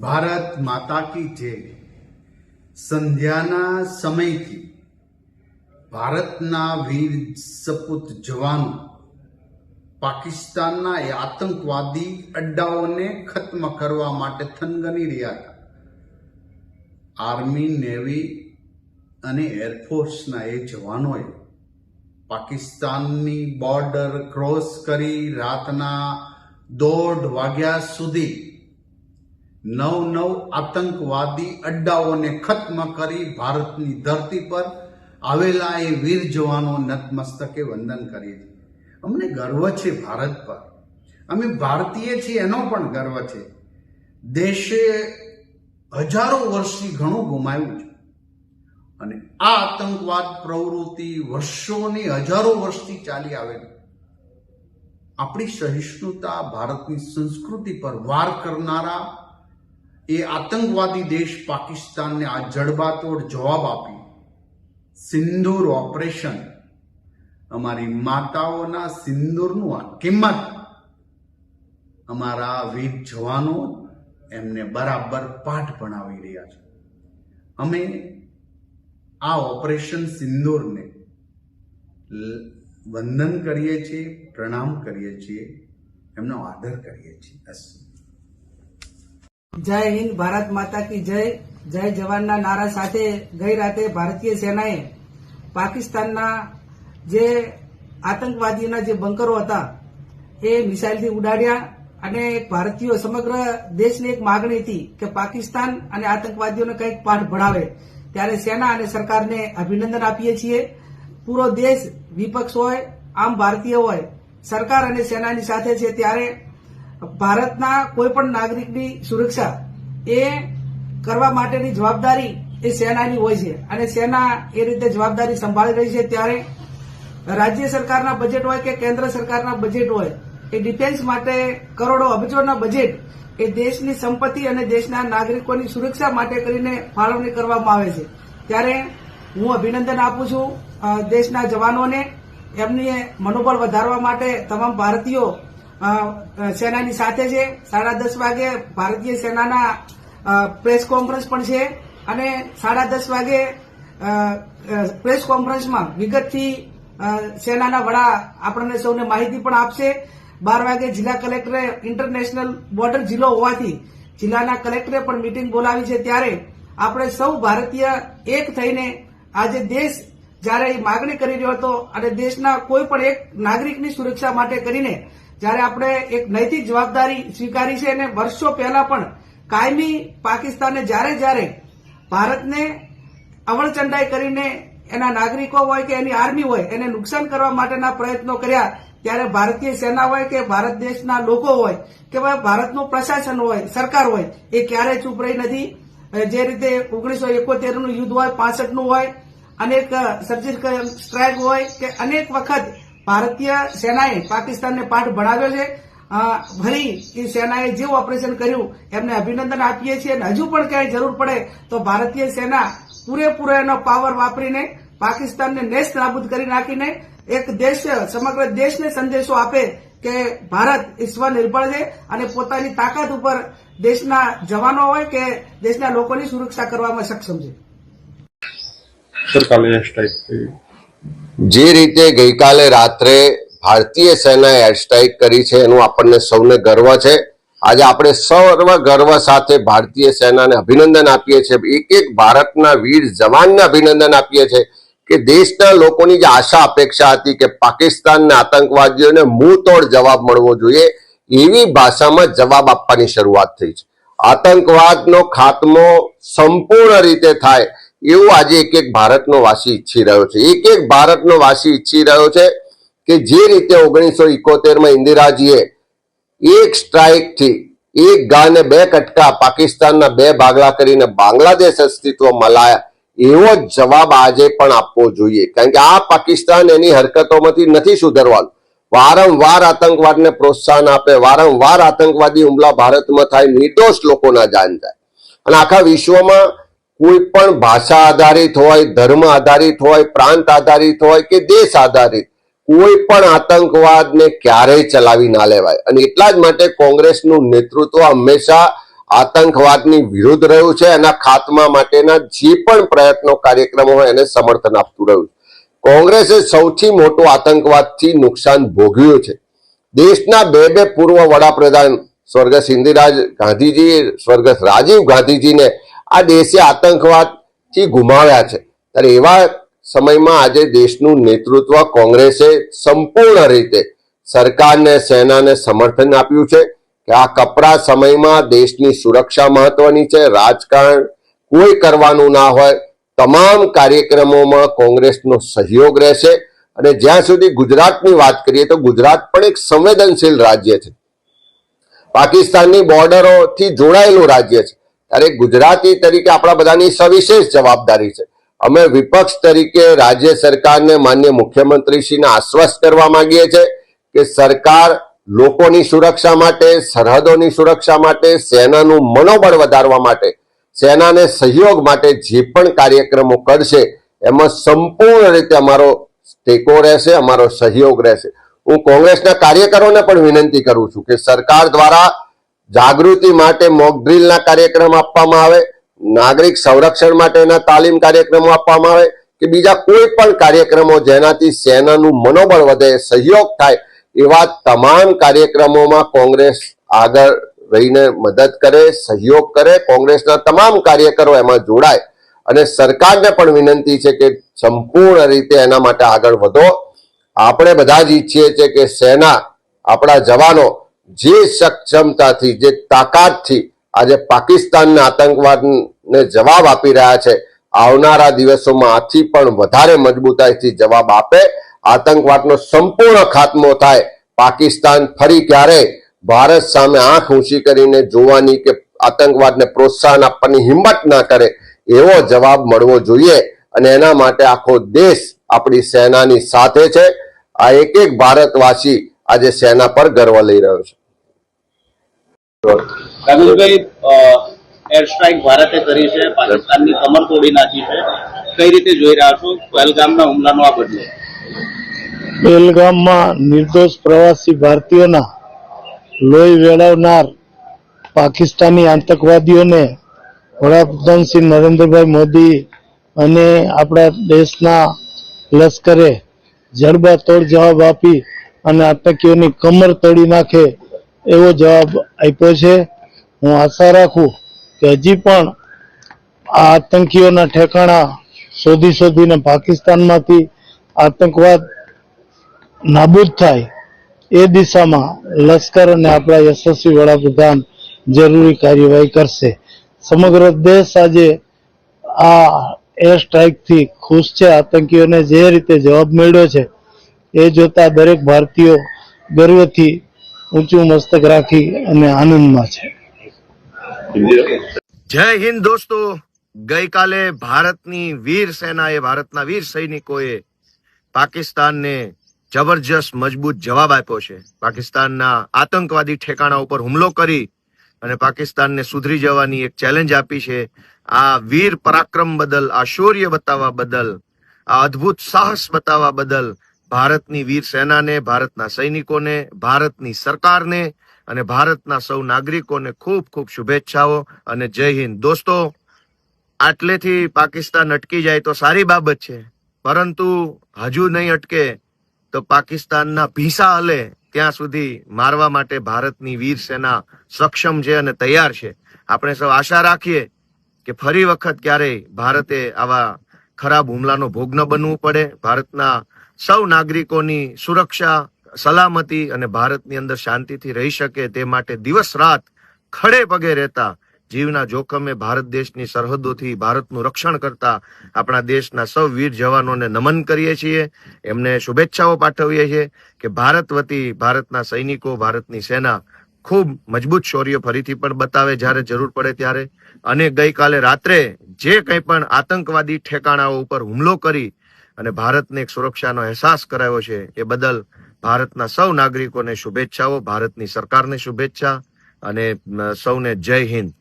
ભારત માતા કી જય. સંધ્યાના સમયથી ભારતના વીર સપૂત જવાનો પાકિસ્તાનના આતંકવાદી અડ્ડાઓને ખત્મ કરવા માટે થનગની રહ્યા હતા. આર્મી, નેવી અને એરફોર્સના એ જવાનોએ પાકિસ્તાનની બોર્ડર ક્રોસ કરી રાતના દોઢ વાગ્યા સુધી નવ નવ આતંકવાદી અડ્ડાઓને ખત્મ કરી ભારતની ધરતી પર આવેલા એ વીર જવાનો નતમસ્તકે વંદન કરી છે અમને ગર્વ છે ભારત પર. અમે ભારતીય છીએ, એનો પણ ગર્વ છે. દેશે હજારો વર્ષથી ઘણું ગુમાવ્યું છે. અને આ આતંકવાદ પ્રવૃત્તિ વર્ષોની હજારો વર્ષથી ચાલી આવેલી. આપણી સહિષ્ણુતા ભારતની સંસ્કૃતિ પર વાર કરનારા એ આતંકવાદી દેશ પાકિસ્તાનને આ જડબાતોડ જવાબ આપી. સિંદૂર ઓપરેશન. અમારી માતાઓના સિંદૂરનું આ કિંમત. અમારા વીર જવાનો એમને બરાબર પાઠ ભણાવી રહ્યા છે. અમે આ ઓપરેશન સિંદૂરને વંદન કરીએ છીએ, પ્રણામ કરીએ છીએ, એમનો આદર કરીએ છીએ. જય હિન્દ, ભારત માતા કી જય. જય જવાનના નારા સાથે ગઈ રાતે ભારતીય સેનાએ પાકિસ્તાનના જે આતંકવાદીઓના જે બંકરો હતા, એ મિસાઇલથી ઉડાડ્યા અને ભારતીયો સમગ્ર દેશની એક માગણી હતી કે પાકિસ્તાન અને આતંકવાદીઓને કંઈક પાઠ ભણાવે. ત્યારે સેના અને સરકારને અભિનંદન આપીએ છીએ. પૂરો દેશ વિપક્ષ હોય, આમ ભારતીય હોય, સરકાર અને સેનાની સાથે છે ત્યારે ભારતના કોઈ પણ નાગરિકની સુરક્ષા એ કરવા માટેની જવાબદારી એ સેનાની હોય છે. અને સેના એ રીતે જવાબદારી સંભાળી રહી છે ત્યારે રાજ્ય સરકારના બજેટ હોય કે કેન્દ્ર સરકારના બજેટ હોય, એ ડિફેન્સ માટે કરોડો અબજોના બજેટ એ દેશની સંપત્તિ અને દેશના નાગરિકોની સુરક્ષા માટે કરીને ફાળવણી કરવામાં આવે છે. ત્યારે હું અભિનંદન આપું છું દેશના જવાનોને, એમની મનોબળ વધારવા માટે તમામ ભારતીયો સેનાની સાથે છે. સાડા દસ વાગે ભારતીય સેનાના પ્રેસ કોન્ફરન્સ પણ છે. અને સાડા દસ વાગે પ્રેસ કોન્ફરન્સમાં વિગતથી સેનાના વડા આપણને સૌને માહિતી પણ આપશે. બાર વાગે જિલ્લા કલેક્ટરે ઇન્ટરનેશનલ બોર્ડર જિલ્લો હોવાથી જિલ્લાના કલેક્ટરે પણ મીટિંગ બોલાવી છે ત્યારે આપણે સૌ ભારતીય એક થઈને આજે દેશ જ્યારે એ માગણી કરી રહ્યો હતો અને દેશના કોઈ પણ એક નાગરિકની સુરક્ષા માટે કરીને જ્યારે આપણે એક નૈતિક જવાબદારી સ્વીકારી છે અને વર્ષો પહેલા પણ કાયમી પાકિસ્તાને જ્યારે જ્યારે ભારતને અવળચંડાઈ કરીને એના નાગરિકો હોય કે એની આર્મી હોય એને નુકસાન કરવા માટેના પ્રયત્નો કર્યા, ત્યારે ભારતીય સેના હોય કે ભારત દેશના લોકો હોય કે ભારતનું પ્રશાસન હોય, સરકાર હોય, એ ક્યારેય ચૂપ રહી નથી. જે રીતે ઓગણીસો એકોતેરનું યુદ્ધ હોય, પાસઠનું હોય, અનેક સર્જિકલ સ્ટ્રાઇક હોય કે અનેક વખત ભારતીય સેનાએ પાકિસ્તાનને પાઠ ભણાવ્યો છે. ફરી એ સેનાએ જે ઓપરેશન કર્યું, એમને અભિનંદન આપીએ છીએ અને હજુ પણ ક્યાંય જરૂર પડે તો ભારતીય સેના પૂરેપૂરો એનો પાવર વાપરીને પાકિસ્તાનને નેસ્ત નાબૂદ કરી નાખીને એક દેશ, સમગ્ર દેશને સંદેશો આપે કે ભારત સ્વનિર્ભર છે અને પોતાની તાકાત ઉપર દેશના જવાનો હોય કે દેશના લોકોની સુરક્ષા કરવામાં સક્ષમ છે સર કાલે સ્ટ્રાઇક થઈ જે રીતે ગઈકાલે રાત્રે ભારતીય સેનાએ એર સ્ટ્રાઇક કરી છે, એનું આપણને સૌને ગર્વ છે. આજે આપણે સર્વ ગર્વ સાથે ભારતીય સેનાને અભિનંદન આપીએ છીએ. એક એક ભારતના વીર જવાનને અભિનંદન આપીએ છીએ કે દેશના લોકોની જે આશા અપેક્ષા હતી કે પાકિસ્તાનના આતંકવાદીઓને તોડ જવાબ મળવો જોઈએ, એવી ભાષામાં જવાબ આપવાની શરૂઆત થઈ છે. આતંકવાદનો ખાત્મો સંપૂર્ણ રીતે થાય એવું આજે એક એક ભારતનો વાસી ઈચ્છી રહ્યો છે. એક એક ભારતનો વાસી ઈચ્છી રહ્યો છે કે જે રીતે ઓગણીસો ઇકોતેરમાં ઇન્દિરાજીએ એક સ્ટ્રાઇકથી એક ગાને બે કટકા પાકિસ્તાનના બે ભાગલા કરીને બાંગ્લાદેશ અસ્તિત્વમાં લાયા એવો જ જવાબ આજે પણ આપવો જોઈએ. કારણ કે આ પાકિસ્તાન એની હરકતોમાંથી નથી સુધરવાનું. વારંવાર આતંકવાદને પ્રોત્સાહન આપે, વારંવાર આતંકવાદી હુમલા ભારતમાં થાય, નિર્દોષ લોકોના જાન જાય. અને આખા વિશ્વમાં કોઈ પણ ભાષા આધારિત હોય, ધર્મ આધારિત હોય, પ્રાંત આધારિત હોય કે દેશ આધારિત કોઈ પણ આતંકવાદને ક્યારેય ચલાવી ના લેવાય. અને એટલા જ માટે કોંગ્રેસનું નેતૃત્વ હંમેશા આતંકવાદની વિરુદ્ધ રહ્યું છે એના ખાત્મા માટેના જે પણ પ્રયત્નો, કાર્યક્રમો હોય એને સમર્થન આપતું રહ્યું કોંગ્રેસે સૌથી મોટું આતંકવાદથી નુકસાન ભોગવ્યું છે. દેશના બે બે પૂર્વ વડાપ્રધાન સ્વર્ગસ્થ ઇન્દિરા ગાંધીજી સ્વર્ગસ્થ રાજીવ ગાંધીજીને આ દેશે આતંકવાદથી ગુમાવ્યા છે. ત્યારે એવા સમયમાં આજે દેશનું નેતૃત્વ કોંગ્રેસે સંપૂર્ણ રીતે સરકારને, સેનાને સમર્થન આપ્યું છે કે આ કપરા સમયમાં દેશની સુરક્ષા મહત્વની છે, રાજકારણ કોઈ કરવાનું ના હોય, તમામ કાર્યક્રમોમાં કોંગ્રેસનો સહયોગ રહેશે. અને જ્યાં સુધી ગુજરાતની વાત કરીએ તો ગુજરાત પણ એક સંવેદનશીલ રાજ્ય છે. પાકિસ્તાનની બોર્ડરોથી જોડાયેલું રાજ્ય છે. ત્યારે ગુજરાતી તરીકે આપણા બધાની સવિશેષ જવાબદારી છે. અમે વિપક્ષ તરીકે રાજ્ય સરકારને માન્ય મુખ્યમંત્રીશ્રીને આશ્વસ્ત કરવા માંગીએ છીએ કે સરકાર લોકોની સુરક્ષા માટે, સરહદોની સુરક્ષા માટે, સેનાનું મનોબળ વધારવા માટે, સેનાને સહયોગ માટે જે પણ કાર્યક્રમો કરશે, એમાં સંપૂર્ણ રીતે અમારો ટેકો રહેશે, અમારો સહયોગ રહેશે. હું કોંગ્રેસના કાર્યકરોને પણ વિનંતી કરું છું કે સરકાર દ્વારા જાગૃતિ માટે મોક ડ્રીલના કાર્યક્રમ આપવામાં આવે, નાગરિક સંરક્ષણ માટેના તાલીમ કાર્યક્રમો આપવામાં આવે, કે બીજા કોઈ પણ કાર્યક્રમો જેનાથી સેનાનું મનોબળ વધે, સહયોગ થાય, એવા તમામ કાર્યક્રમોમાં કોંગ્રેસ આગળ રહીને મદદ કરે, સહયોગ કરે, કોંગ્રેસના તમામ કાર્યકરો એમાં જોડાય. અને સરકારને પણ વિનંતી છે કે સંપૂર્ણ રીતે એના માટે આગળ વધો. આપણે બધા જ ઈચ્છીએ છીએ કે સેના, આપણા જવાનો જે સક્ષમતાથી, જે તાકાતથી આજે પાકિસ્તાનના આતંકવાદને જવાબ આપી રહ્યા છે, આવનારા દિવસોમાં આથી પણ વધારે મજબૂતાઈથી જવાબ આપે. આતંકવાદનો સંપૂર્ણ ખાત્મો થાય. પાકિસ્તાન ફરી ક્યારે ભારત સામે આંખ ઊંચી કરીને જોવાની કે આતંકવાદને પ્રોત્સાહન આપવાની હિંમત ના કરે, એવો જવાબ મળવો જોઈએ. અને એના માટે આખો દેશ આપણી સેનાની સાથે છે. આ એક એક ભારતવાસી આજે સેના પર ગર્વ લઈ રહ્યો છે. કાગલભાઈ એર સ્ટ્રાઇક ભારતે કરી છે, પાકિસ્તાનની કમર તોડી નાખી છે. કઈ રીતે જોઈ રહ્યા છો? પહેલગામના હુમલાનો આ બદલો. પહેલગામમાં નિર્દોષ પ્રવાસી ભારતીયોના લોહી વેળવનાર પાકિસ્તાની આતંકવાદીઓને વડાપ્રધાન શ્રી નરેન્દ્રભાઈ મોદી અને આપણા દેશના લશ્કરે જડબાતોડ જવાબ આપી અને આતંકીઓની કમર તોડી નાખે એવો જવાબ આપ્યો છે. હું આશા રાખું કે હજી પણ આ આતંકીઓના ઠેકાણા શોધી શોધીને પાકિસ્તાનમાંથી આતંકવાદ નાબૂદ થાય એ દિશામાં લશ્કર અને આપણા યશસ્વી વડાપ્રધાન જરૂરી કાર્યવાહી કરશે. સમગ્ર દેશ આજે આ એર સ્ટ્રાઇકથી ખુશ છે. આતંકીઓને જે રીતે જવાબ મળ્યો છે એ જોતા દરેક ભારતીયો ગર્વથી ઊંચું મસ્તક રાખી અને આનંદમાં છે. જય હિન્દ દોસ્તો. ગઈકાલે ભારતની વીર સેનાએ, ભારતના વીર સૈનિકોએ પાકિસ્તાનને જબરજસ્ત, મજબૂત જવાબ આપ્યો છે. પાકિસ્તાનના આતંકવાદી ઠેકાણા ઉપર હુમલો કરી અને પાકિસ્તાનને સુધરી જવાની એક ચેલેન્જ આપી છે. આ વીર પરાક્રમ બદલ, આ શૌર્ય બતાવવા બદલ, આ અદ્ભુત સાહસ બતાવવા બદલ ભારતની વીર સેનાને, ભારતના સૈનિકોને, ભારતની સરકારને અને ભારતના સૌ નાગરિકોને ખૂબ ખૂબ શુભેચ્છાઓ અને જય હિન્દ. દોસ્તો, આટલેથી પાકિસ્તાન અટકી જાય તો સારી બાબત છે, પરંતુ હજુ નહીં અટકે તો પાકિસ્તાનના ભીસા હલે ત્યાં સુધી મારવા માટે ભારતની વીર સેના સક્ષમ છે અને તૈયાર છે. આપણે સૌ આશા રાખીએ કે ફરી વખત ક્યારેય ભારતે આવા ખરાબ હુમલાનો ભોગ ન બનવું પડે. ભારતના સૌ નાગરિકોની સુરક્ષા, સલામતી અને ભારતની અંદર શાંતિથી રહી શકે તે માટે દિવસ રાત ખડે પગે રહેતા જીવના જોખમે ભારત દેશની સરહદોથી ભારતનું રક્ષણ કરતા આપણા દેશના સૌ વીર જવાનોને નમન કરીએ છીએ. એમને શુભેચ્છાઓ પાઠવીએ છીએ કે ભારત વતી ભારતના સૈનિકો, ભારતની સેના ખૂબ મજબૂત શૌર્ય ફરીથી પણ બતાવે જ્યારે જરૂર પડે ત્યારે. અને ગઈકાલે રાત્રે જે કંઈ પણ આતંકવાદી ઠેકાણાઓ ઉપર હુમલો કરી અને ભારતને એક સુરક્ષાનો અહેસાસ કરાયો છે એ બદલ ભારતના સૌ નાગરિકોને શુભેચ્છાઓ, ભારતની સરકારને શુભેચ્છા અને સૌને જય હિન્દ.